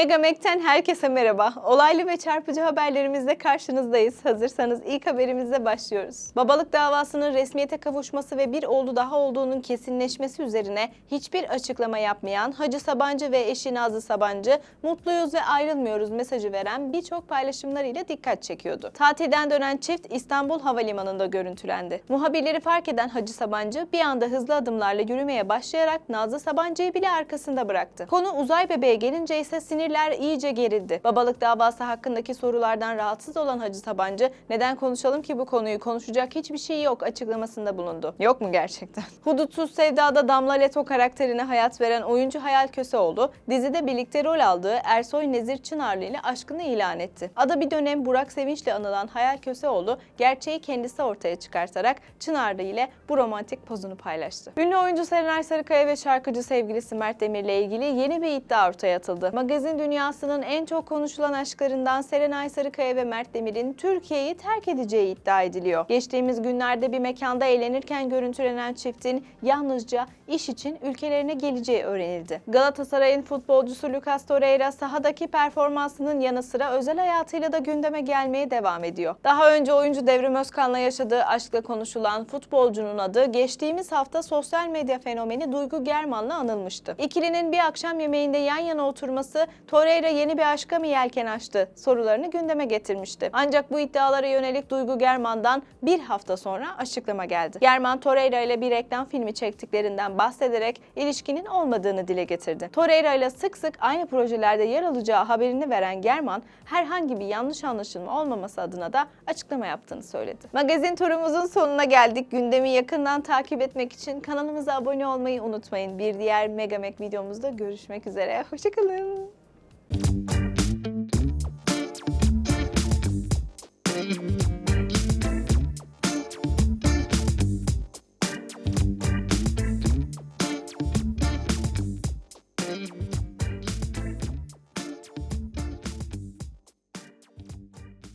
Megamek'ten herkese merhaba. Olaylı ve çarpıcı haberlerimizle karşınızdayız. Hazırsanız ilk haberimizle başlıyoruz. Babalık davasının resmiyete kavuşması ve bir oğlu daha olduğunun kesinleşmesi üzerine hiçbir açıklama yapmayan Hacı Sabancı ve eşi Nazlı Sabancı mutluyuz ve ayrılmıyoruz mesajı veren birçok paylaşımlarıyla dikkat çekiyordu. Tatilden dönen çift İstanbul Havalimanı'nda görüntülendi. Muhabirleri fark eden Hacı Sabancı bir anda hızlı adımlarla yürümeye başlayarak Nazlı Sabancı'yı bile arkasında bıraktı. Konu uzay bebeğe gelince ise sinirler iyice gerildi. Babalık davası hakkındaki sorulardan rahatsız olan Hacı Sabancı neden konuşalım ki bu konuyu konuşacak hiçbir şey yok açıklamasında bulundu. Yok mu gerçekten? Hudutsuz Sevda'da Damla Leto karakterine hayat veren oyuncu Hayal Köseoğlu dizide birlikte rol aldığı Ersoy Nezir Çınarlı ile aşkını ilan etti. Adı bir dönem Burak Sevinç'le anılan Hayal Köseoğlu gerçeği kendisi ortaya çıkartarak Çınarlı ile bu romantik pozunu paylaştı. Ünlü oyuncu Serenay Sarıkaya ve şarkıcı sevgilisi Mert Demir ile ilgili yeni bir iddia ortaya atıldı. Magazin dünyasının en çok konuşulan aşklarından Serenay Sarıkaya ve Mert Demir'in Türkiye'yi terk edeceği iddia ediliyor. Geçtiğimiz günlerde bir mekanda eğlenirken görüntülenen çiftin yalnızca iş için ülkelerine geleceği öğrenildi. Galatasaray'ın futbolcusu Lucas Torreira sahadaki performansının yanı sıra özel hayatıyla da gündeme gelmeye devam ediyor. Daha önce oyuncu Devrim Özkan'la yaşadığı aşkla konuşulan futbolcunun adı geçtiğimiz hafta sosyal medya fenomeni Duygu German'la anılmıştı. İkilinin bir akşam yemeğinde yan yana oturması Torreira yeni bir aşka mı yelken açtı sorularını gündeme getirmişti. Ancak bu iddialara yönelik Duygu German'dan bir hafta sonra açıklama geldi. German Torreira ile bir reklam filmi çektiklerinden bahsederek ilişkinin olmadığını dile getirdi. Torreira ile sık sık aynı projelerde yer alacağı haberini veren German herhangi bir yanlış anlaşılma olmaması adına da açıklama yaptığını söyledi. Magazin turumuzun sonuna geldik. Gündemi yakından takip etmek için kanalımıza abone olmayı unutmayın. Bir diğer Megamek videomuzda görüşmek üzere. Hoşçakalın.